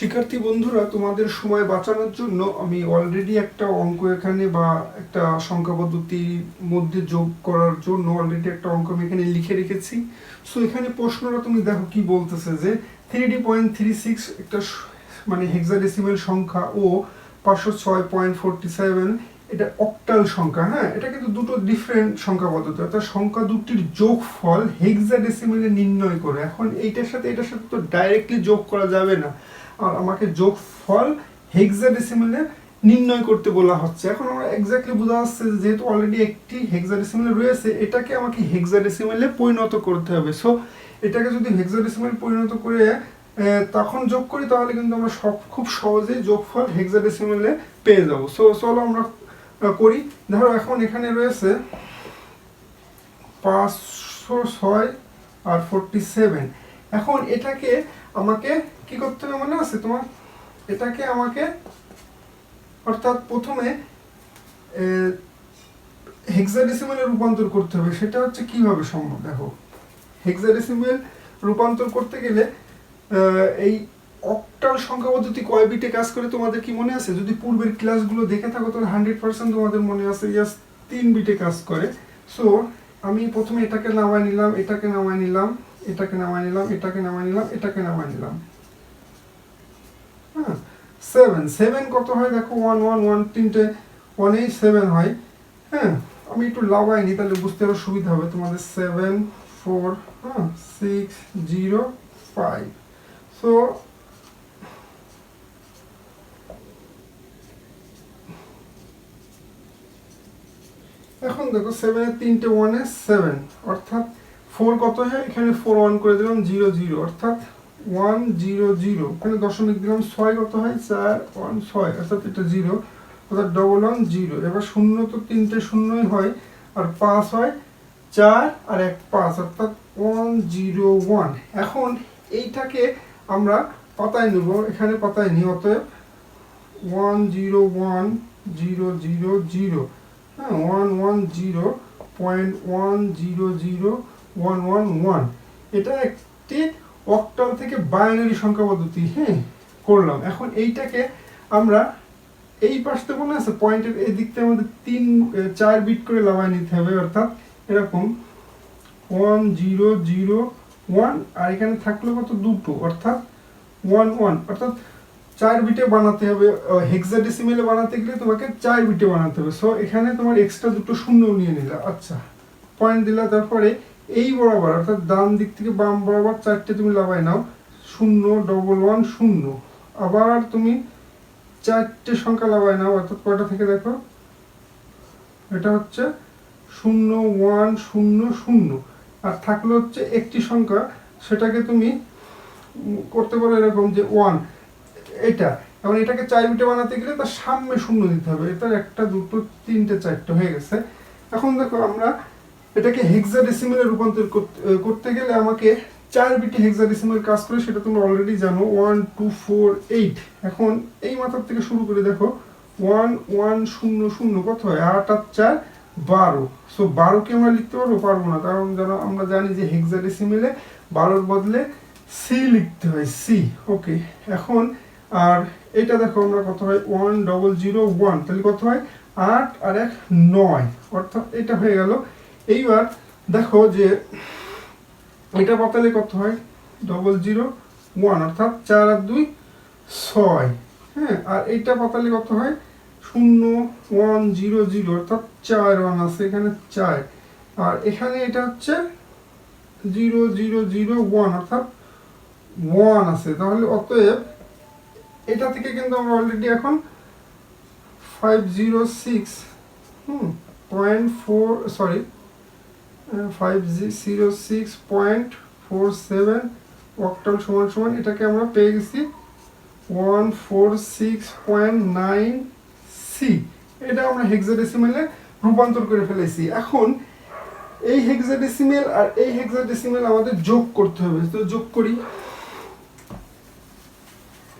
শিক্ষার্থী বন্ধুরা, তোমাদের সময় বাঁচানোর জন্য আমি অলরেডি একটা অঙ্ক এখানে বা একটা সংখ্যা পদ্ধতির মধ্যে যোগ করার জন্য অলরেডি একটা অঙ্ক আমি এখানে লিখে রেখেছি। সো এখানে প্রশ্নটা তুমি দেখো কি বলতেছে যে three D point three six একটা মানে হেক্সাডেসিমেল সংখ্যা ও পাঁচশো ছয় পয়েন্ট ফোরটি সেভেন এটা অক্টাল সংখ্যা হ্যাঁ? এটা কিন্তু দুটো ডিফারেন্ট সংখ্যা পদ্ধতি অর্থাৎ সংখ্যা দুটির যোগ যোগফল হেক্সাডেসিমেলে নির্ণয় করে। এখন এইটার সাথে, এটার সাথে তো ডাইরেক্টলি যোগ করা যাবে না। আর আমাকে যোগফল হেক্সাডেসিমেলে নির্ণয় করতে বলা হচ্ছে। এখন আমরা এক্স্যাক্টলি বোঝা যাচ্ছে যেহেতু অলরেডি একটি হেক্সাডেসিমেলে রয়েছে, এটাকে আমাকে হেক্সাডেসিমেলে পরিণত করতে হবে। সো এটাকে যদি হেক্সাডেসিমেল পরিণত করে তখন যোগ করি, তাহলে কিন্তু আমরা সব, খুব সহজেই যোগফল হেক্সাডেসিমেলে পেয়ে যাব। সো চলো আমরা করি। ধরো এখন এখানে রয়েছে পাঁচশো ছয় আর ফোরটি সেভেন এখন এটাকে আমাকে কি করতে হবে মনে আছে তোমার? এটাকে আমাকে, অর্থাৎ প্রথমে হেক্সাডেসিমেলে রূপান্তর করতে হবে। সেটা হচ্ছে কীভাবে সম্ভব? দেখো হেক্সাডেসিমেল রূপান্তর করতে গেলে এই অক্টাল সংখ্যা পদ্ধতি কয় বিটে কাজ করে তোমাদের কি মনে আছে? যদি পূর্বের ক্লাসগুলো দেখে থাকো, তাহলে হান্ড্রেড পার্সেন্ট তোমাদের মনে আছে ইয়াস তিন বিটে কাজ করে। সো আমি প্রথমে এটাকে নামায় নিলাম, এটাকে নামায় নিলাম। এটাকে নামায় নিলাম, এটাকে নামায় নিলাম, এটাকে নামায় নিলাম। হ্যাঁ সেভেন সেভেন কত হয় দেখো? ওয়ান ওয়ান ওয়ান তিনটে ওয়ানেই সেভেন হয়। হ্যাঁ আমি একটু লাগাই নি, তাহলে বুঝতে আরও সুবিধা হবে তোমাদের। সেভেন ফোর হ্যাঁ সিক্স জিরো ফাইভ সো এখন দেখো সেভেনের তিনটে ওয়ানে সেভেন অর্থাৎ ফোর কত হয়? এখানে ফোর ওয়ান করে দিলাম জিরো জিরো অর্থাৎ ওয়ান জিরো জিরো এখানে দশমিক দিলাম, ছয় কত হয়? চার ওয়ান ছয়, অর্থাৎ এটা জিরো অর্থাৎ ডবল ওয়ান জিরো এবার শূন্য তো তিনটে শূন্যই হয়, আর পাঁচ হয় চার আর এক পাঁচ, অর্থাৎ ওয়ান জিরো ওয়ান এখন এইটাকে আমরা পাতায় নেব, এখানে পাতায় নিই, অতএব one zero one zero zero zero হ্যাঁ one one zero point one zero zero one one one এটা একটি অক্টাল থেকে বাইনারি সংখ্যা পদ্ধতি হ্যাঁ করলাম। এখন এইটাকে আমরা এই পাশে মনে আছে পয়েন্টের এই দিক আমাদের তিন চার বিট করে লাগাই নিতে হবে, অর্থাৎ এরকম ওয়ান জিরো জিরো ওয়ান আর এখানে থাকল কত? দুটো, অর্থাৎ ওয়ান ওয়ান অর্থাৎ চার বিটে বানাতে হবে হেক্সাডেসিমেলে বানাতে গেলে তোমাকে চার বিটে বানাতে হবে। সো এখানে তোমার এক্সট্রা দুটো শূন্য নিয়ে নিলা। আচ্ছা পয়েন্ট দিলা, তারপরে এই বরাবর, অর্থাৎ ডান দিক থেকে বাম বরাবর চারটে তুমি লাগাই নাও, শূন্য ডবল ওয়ান শূন্য। আবার তুমি চারটে সংখ্যা লাগাই নাও, অর্থাৎ কয়টা থেকে দেখো? এটা হচ্ছে শূন্য ওয়ান শূন্য শূন্য। আর থাকল হচ্ছে একটি সংখ্যা, সেটাকে তুমি করতে পারো এরকম যে ওয়ান এটা, এখন এটাকে চার বিটে বানাতে গেলে তার সামনে শূন্য দিতে হবে। এটার একটা, দুটো, তিনটে, চারটে হয়ে গেছে। এখন দেখো আমরা এটাকে হেক্সাডেসিমেলে রূপান্তর করতে গেলে আমাকে চার বিটে হেক্সাডেসিমেল কাজ করে, সেটা তোমরা অলরেডি জানো। ওয়ান টু ফোর এইট এখন এই মাথার থেকে শুরু করে দেখো। ওয়ান ওয়ান শূন্য শূন্য। কত হয়? আট আট, চার, বারো। সো বারোকে আমরা লিখতে পারব? পারব না। কারণ যেন আমরা জানি যে হেক্সাডেসিমেলে বারোর বদলে সি লিখতে হয় সি ওকে এখন আর এটা দেখো আমরা কত হয়? ওয়ান ডবল জিরো ওয়ান তাহলে কত হয়? আট আর এক, নয়। অর্থাৎ এটা হয়ে গেল এইবার দেখো যে এটা পাতালে কত হয়? ডবল জিরো ওয়ান অর্থাৎ চার আর দুই ছয়। হ্যাঁ আর এইটা পাতালে কত হয়? শূন্য ওয়ান জিরো জিরো অর্থাৎ চার ওয়ান আছে, এখানে চার। আর এখানে এটা হচ্ছে জিরো জিরো জিরো ওয়ান অর্থাৎ ওয়ান আছে। তাহলে অতএব এটা থেকে কিন্তু আমরা অলরেডি এখন five zero six hmm point four sorry five zero six point four seven octal সমান সমান, এটাকে আমরা পেয়ে গেছি one four six point nine C এটা আমরা হেক্সাডেসিমেলে রূপান্তর করে ফেলেছি। এখন এই হেক্সাডেসিমেল আর এই হেক্সাডেসিমেল আমাদের যোগ করতে হবে। তো যোগ করি।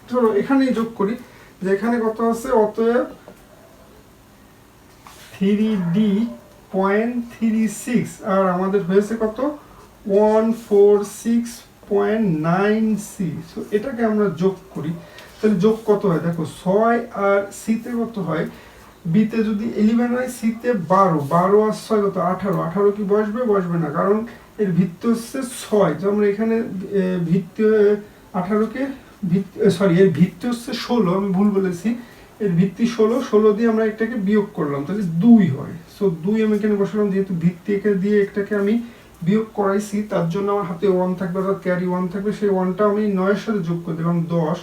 ধরো এখানেই যোগ করি। যে এখানে কত আছে? অতএব three D point three six, আর আমাদের হয়েছে কত? One four six point nine C. So এটাকে আমরা যোগ করি। তাহলে যোগ কত হয়? দেখো, ছয় আর সিতে কত হয়? বিতে যদি ইলেভেন হয়, সিতে বারো। বারো আর ছয় কত? আঠারো। আঠারো কি বসবে? বসবে না, কারণ এর ভিত্তি হচ্ছে ছয়। তো আমরা এখানে ভিত্তি আঠারোকে ভিত্তি সরি এর ভিত্তি হচ্ছে ষোলো। আমি ভুল বলেছি। এর ভিত্তি ষোলো। ষোলো দিয়ে আমরা একটাকে বিয়োগ করলাম। তাহলে দুই হয়। সো দুই আমি এখানে বসালাম যেহেতু ভিত্তি একে দিয়ে একটাকে আমি বিয়োগ করাইছি তার জন্য আমার হাতে ওয়ান থাকবে অর্থাৎ ক্যারি ওয়ান থাকবে সেই ওয়ানটা আমি নয়ের সাথে যোগ করে দিলাম দশ।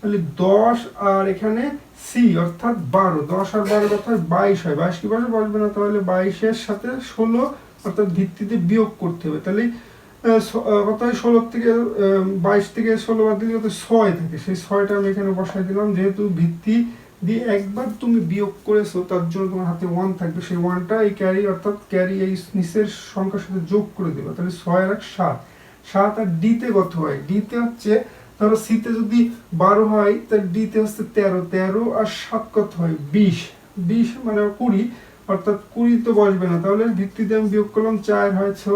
তাহলে দশ আর এখানে সি অর্থাৎ বারো। দশ আর বারো অর্থাৎ বাইশ হয়। বাইশ কি বসে বসবে না? তাহলে বাইশের সাথে ষোলো অর্থাৎ ভিত্তিতে বিয়োগ করতে হবে। তাহলে আহ, ছ- আহ, কত হয় ষোলো থেকে বাইশ থেকে ষোলো বাদ দিলে ছয় থাকে। সেই ছয়টা আমি এখানে বসাই দিলাম যেহেতু ভিত্তি দিয়ে একবার তুমি বিয়োগ করেছ, তার জন্য তোমার হাতে ওয়ান থাকবে। সেই ওয়ানটা এই ক্যারি অর্থাৎ ক্যারি এই নিচের সংখ্যার সাথে যোগ করে দেবে। তাহলে ছয় আর এক, সাত। সাত আর ডিতে কত হয়? ডিতে হচ্ছে, ধরো সিতে যদি বারো হয় তার ডিতে হচ্ছে তেরো। তেরো আর সাত কত হয়? বিশ। বিশ মানে কুড়ি। অর্থাৎ কুড়ি তো বসবে না। তাহলে ভিত্তিতে আমি বিয়োগ করলাম চার হয়েছে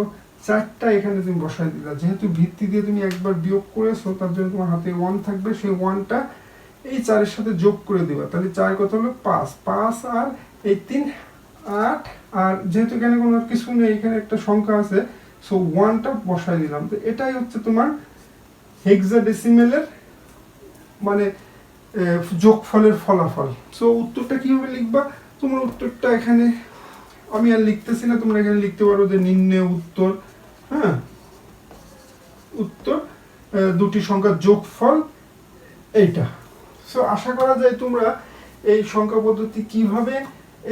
চারটা এখানে তুমি বসাই দিলা। যেহেতু ভিত্তি দিয়ে তুমি একবার বিয়োগ করেছ, তার জন্য তোমার হাতে ওয়ান থাকবে। সেই ওয়ানটা এই চারের সাথে যোগ করে দিবা। তাহলে চার কত হলো? পাঁচ। পাঁচ আর এই তিন, আট, আর যেহেতু এখানে কোনো কিছু নেই, এখানে একটা সংখ্যা আছে সো ওয়ানটা বসাই দিলাম। তো এটাই হচ্ছে তোমার হেক্সাডেসিমেলের মানে যোগফলের ফলাফল। সো উত্তরটা কীভাবে লিখবা? তোমার উত্তরটা এখানে, আমি আর লিখতেছি না, তোমরা এখানে লিখতে পারো যে নিম্নে উত্তর হ্যাঁ? উত্তর দুটি সংখ্যার যোগফল এইটা। সো আশা করা যায় তোমরা এই সংখ্যা পদ্ধতি কীভাবে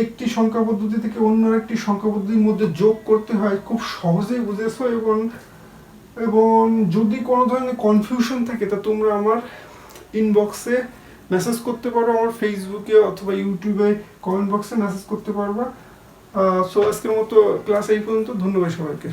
একটি সংখ্যা পদ্ধতি থেকে অন্য একটি সংখ্যা পদ্ধতির মধ্যে যোগ করতে হয় খুব সহজেই বুঝেছ এবং এবং যদি কোনো ধরনের কনফিউশন থাকে, তা তোমরা আমার ইনবক্সে মেসেজ করতে পারো, আমার ফেসবুকে অথবা ইউটিউবে কমেন্ট বক্সে মেসেজ করতে পারবা। সো আজকের মতো ক্লাস এই পর্যন্ত। ধন্যবাদ সবাইকে।